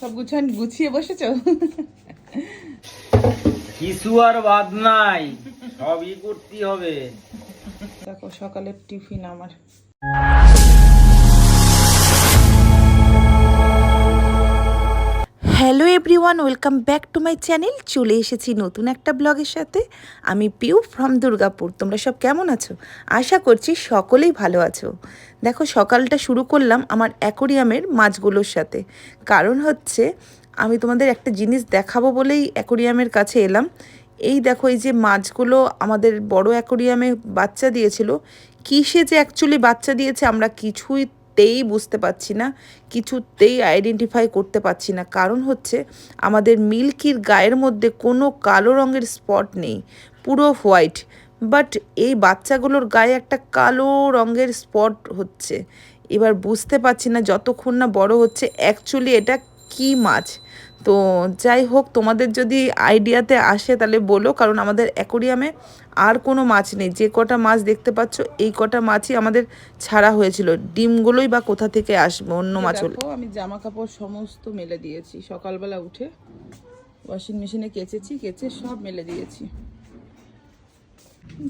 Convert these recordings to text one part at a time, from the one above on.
সব গুছান গুছিয়ে বসেছো? কিছু আর বাদ নাই সবই করতে হবে। দেখো সকালের টিফিন আমার। Hello everyone, welcome back to my channel. চলে এসেছি নতুন একটা ব্লগের সাথে। আমি পিউ ফ্রম দুর্গাপুর। তোমরা সব কেমন আছো? আশা করছি সকলেই ভালো আছো। দেখো, সকালটা শুরু করলাম আমার অ্যাকোরিয়ামের মাছগুলোর সাথে। কারণ হচ্ছে, আমি তোমাদের একটা জিনিস দেখাবো বলেই অ্যাকোরিয়ামের কাছে এলাম। এই দেখো, এই যে মাছগুলো আমাদের বড় অ্যাকোরিয়ামে বাচ্চা দিয়েছিল। কিসে যে অ্যাকচুয়ালি বাচ্চা দিয়েছে আমরা কিছুই কিছুতেই বুঝতে পারছি না, কিছুতেই আইডেন্টিফাই করতে পারছি না। কারণ হচ্ছে আমাদের মিল্কির গায়ের মধ্যে কোনো কালো রঙের স্পট নেই, পুরো হোয়াইট বাট এই বাচ্চাগুলোর গায়ে একটা কালো রঙের স্পট হচ্ছে। এবার বুঝতে পারছি না যতক্ষণ না বড় হচ্ছে অ্যাকচুয়ালি এটা কি মাছ? তো যাই হোক তোমাদের যদি আইডিয়াতে আসে তাহলে বলো কারণ আমাদের অ্যাকোরিয়ামে আর কোনো মাছ নেই। যে কটা মাছ দেখতে পাচ্ছ এই কটা মাছই আমাদের ছাড়া হয়েছিল। ডিমগুলোই বা কোথা থেকে আসবে অন্য মাছ আমি জামা কাপড় সমস্ত মেলে দিয়েছি। সকালবেলা উঠে ওয়াশিং মেশিনে কেচেছি কেচে সব মেলে দিয়েছি।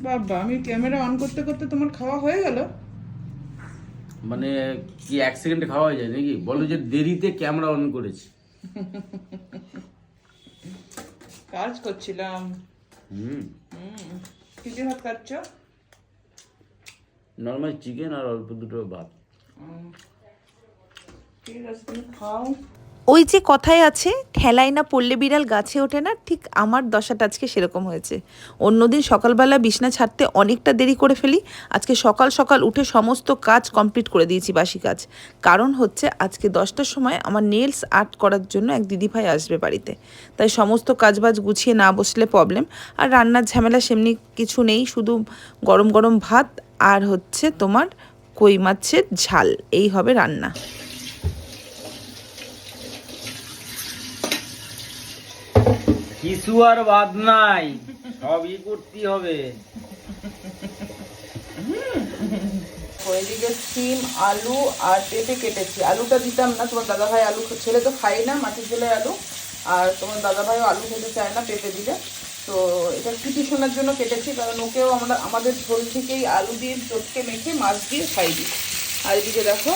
বাবা আমি ক্যামেরা অন করতে করতে তোমার খাওয়া হয়ে গেল? মানে কি এক সেকেন্ডে খাওয়া হয়ে যায় নাকি? বলো যে দেরিতে ক্যামেরা অন করেছি। কাজ করছিলাম। হুম। হুম। কি দিয়ে ভাত খাচ্ছ? নর্মাল চিকেন আর অল্প দুটো ভাত। ঠিক আছে তুমি খাও। ওই যে কথায় আছে ঠেলায় না পড়লে বিড়াল গাছে ওঠে না, ঠিক আমার দশাটা আজকে সেরকম হয়েছে। অন্যদিন সকালবেলা বিছনা ছাড়তে অনেকটা দেরি করে ফেলি, আজকে সকাল সকাল উঠে সমস্ত কাজ কমপ্লিট করে দিয়েছি বাসি কাজ। কারণ হচ্ছে আজকে দশটার সময় আমার নেলস আর্ট করার জন্য এক দিদিভাই আসবে বাড়িতে। তাই সমস্ত কাজবাজ গুছিয়ে না বসলে প্রবলেম আর রান্নার ঝামেলা সেমনি কিছু নেই, শুধু গরম গরম ভাত আর হচ্ছে তোমার কই মাছের ঝাল, এই হবে রান্না। কিছু আর বাদ নাই, সবই করতে হবে। ওইদিকে সিম, আলু আর পেঁপে কেটেছি। আলুটা দিতাম না, তোমার দাদাভাই আলু ছেলে তো খাই না মাটির ঝোলে আলু। আর তোমার দাদাভাইও আলু খেতে চায় না, পেঁপে দিলে। তো এটা কিছু শোনার জন্য কেটেছি, কারণ ওকেও আমরা আমাদের ঝোল থেকেই আলু দিয়ে চটকে মেখে মাছ দিয়ে খাই দিই। আর এদিকে দেখো,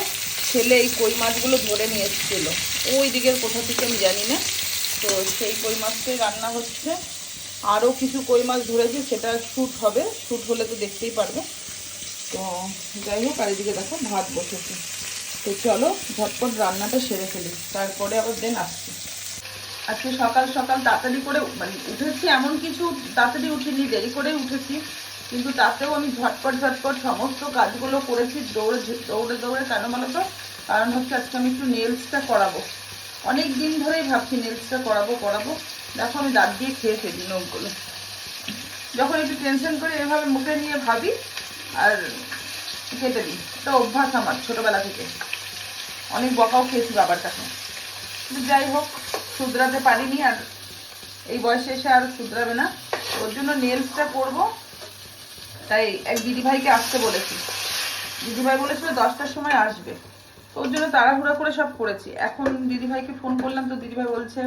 ছেলে এই কই মাছগুলো ধরে নিয়ে এসেছিল। ওই দিকের কোথা থেকে আমি জানি না। তো সেই কই মাছটাই রান্না হচ্ছে। আরও কিছু কই মাছ ধরেছি, সেটা শ্যুট হবে। শ্যুট হলে তো দেখতেই পারবে। তো যাই হোক, আর এদিকে দেখো ভাত বসেছে। তো চলো ঝটপট রান্নাটা সেরে ফেলি। তারপরে আবার দেন আসছি। আজকে সকাল সকাল তাড়াতাড়ি করে মানে উঠেছি এমন কিছু তাড়াতাড়ি উঠিনি, দেরি করে উঠেছি। কিন্তু তাতেও আমি ঝটপট ঝটপট সমস্ত কাজগুলো করেছি দৌড়ে দৌড়ে দৌড়ে কেন বলো তো? কারণ হচ্ছে আজকে আমি একটু নেলসটা করাবো। অনেক দিন ধরেই ভাবছি নেলসটা করাবো করাবো। দেখো, আমি দাঁত দিয়ে খেয়ে ফেলি নখগুলো। যখন একটু টেনশন করে এভাবে মুখে নিয়ে ভাবি আর কেটে দিই। এটা অভ্যাস আমার ছোটোবেলা থেকে। অনেক বকাও খেয়েছি বাবার কাছে। যাই হোক, শুধরাতে পারিনি আর এই বয়সে এসে আর শুধরাবে না। ওর জন্য নেলসটা করব। তাই এক দিদিভাইকে আসতে বলেছি। দিদিভাই বলেছিল দশটার সময় আসবে। ওর জন্য তাড়াহুড়া করে সব করেছি। এখন দিদিভাইকে ফোন করলাম তো দিদিভাই বলছে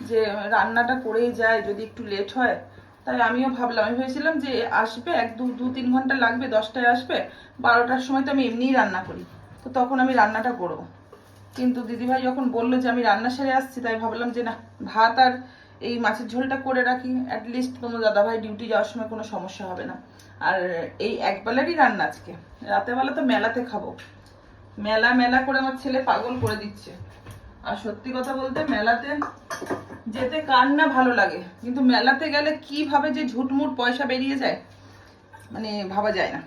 যে, রান্নাটা করেই যায়, যদি একটু লেট হয়। তাই আমিও ভাবলাম, আমি ভেবেছিলাম যে আসবে, এক দু দু তিন ঘণ্টা লাগবে, দশটায় আসবে, বারোটার সময় তো আমি এমনিই রান্না করি। তো তখন আমি রান্নাটা করব। কিন্তু দিদিভাই যখন বলল যে, আমি রান্না সেরে আসছি, তাই ভাবলাম যে, না, ভাত আর এই মাছের ঝোলটা করে রাখি। অ্যাটলিস্ট তোমার দাদাভাই ডিউটি যাওয়ার সময় কোনো সমস্যা হবে না। আর এই একবেলারই রান্না আজকে। রাতের বেলা তো মেলাতে খাব। মেলা মেলা করে আমার ছেলে পাগল করে দিচ্ছে। আর সত্যি কথা বলতে মেলাতে যেতে কার না ভালো লাগে কিন্তু মেলাতে গেলে কীভাবে যে ঝুটমুট পয়সা বেরিয়ে যায় মানে ভাবা যায় না।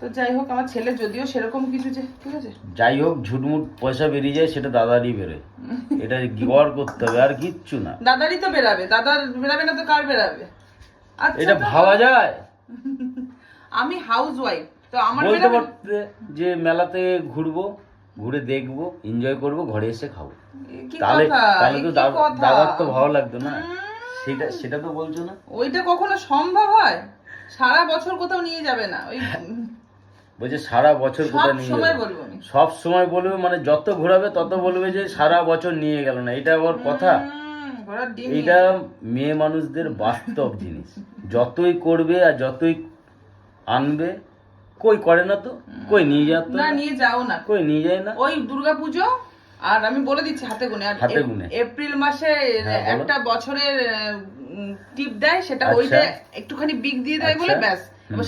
তো যাই হোক আমার ছেলে যদিও সেরকম কিছু যে ঠিক আছে? যাই হোক ঝুটমুট পয়সা বেরিয়ে যায় সেটা দাদারই বেরোয়। এটা গড় করতে হবে আর কিচ্ছু না। দাদারই তো বেরাবে দাদার বেরাবে না তো কার বেরাবে? আচ্ছা এটা ভাবা যায়। আমি হাউস ওয়াইফ তো আমার বলতে পারতে যে মেলাতে ঘুরবো ঘুরে দেখব এনজয় করব ঘরে এসে খাব। তাহলে তাহলে তো দাদার তো ভালো লাগতো না। সেটা সেটা তো বলছো না? ওইটা কখনো সম্ভব হয়? সারা বছর কোথাও নিয়ে যাবে না। ওই বলছে সারা বছর কোথায় নিয়ে সময় যাবে? বলব সব সময় বলবে মানে যত ঘোরাবে তত বলবে যে সারা বছর নিয়ে গেল না। এটা আবার কথা। এটা মেয়ে মানুষদের বাস্তব জিনিস। যতই করবে আর যতই আনবে কই করে না তো? কই নিয়ে যাও না নিয়ে যাও না। কই নিয়ে যায় না? ওই দুর্গাপুজো আর আমি বলে দিচ্ছি হাতে গুনে। আর হাতে গুনে। এপ্রিল মাসে হ্যাঁ, একটা বছরের টিপ দেয় সেটা আচ্ছা। ওইটা একটুখানি বিগ দিয়ে দেয় বলে আচ্ছা। ব্যাস।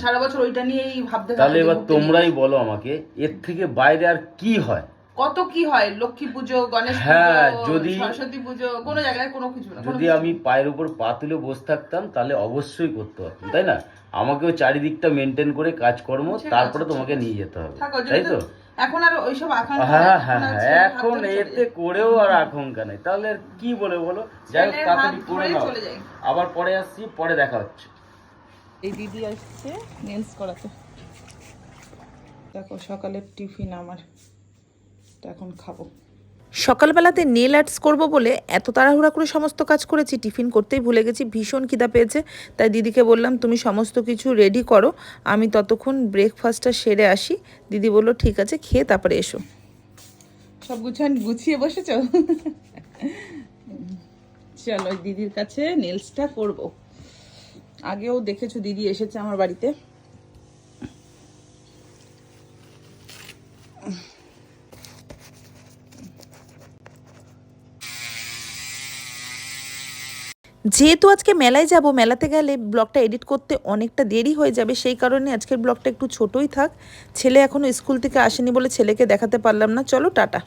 সারা বছর ওইটা নিয়েই ভাবতে তাহলে এবার তোমরাই বলো আমাকে এর থেকে বাইরে আর কি হয়? কত কি হয়? লক্ষ্মী পুজো গণেশ হ্যাঁ, পুজো যদি- সরস্বতী পুজো কোনো জায়গায় কোনো কিছু না যদি আমি পায়ের উপর পা তুলে বসে থাকতাম তাহলে অবশ্যই করতে পারতাম তাই না? আমাকেও চারিদিকটা মেনটেন করে কাজকর্ম তারপরে তোমাকে নিয়ে যেতে হবে তাই তো? এখন আর ওইসব আকাঙ্ক্ষা হ্যাঁ হ্যাঁ এখন হ্যাঁ এখন এতে করেও আর আকাঙ্ক্ষা নেই তাহলে আর কি বলে বলো? যাই হোক তাড়াতাড়ি করে নাও। আবার পরে আসছি পরে দেখা হচ্ছে। এই দিদি আসছে নেলস করাতে। দেখো সকালের টিফিন আমার। এটা এখন খাব। সকালবেলাতে নেল আর্টস করব বলে এত তাড়াহুড়া করে সমস্ত কাজ করেছি টিফিন করতেই ভুলে গেছি ভীষণ খিদা পেয়েছে। তাই দিদিকে বললাম তুমি সমস্ত কিছু রেডি করো আমি ততক্ষণ ব্রেকফাস্টটা সেরে আসি। দিদি বলল ঠিক আছে খেয়ে তারপরে এসো। সব গুছান গুছিয়ে বসেছ? চলো দিদির কাছে নেলসটা করব। আগেও দেখেছ দিদি এসেছে আমার বাড়িতে। যেহেতু আজকে মেলায় যাব, মেলাতে গেলে ব্লগটা এডিট করতে অনেকটা দেরি হয়ে যাবে, সেই কারণে আজকের ব্লগটা একটু ছোটই থাক। ছেলে এখনও স্কুল থেকে আসেনি বলে ছেলেকে দেখাতে পারলাম না। চলো, টাটা।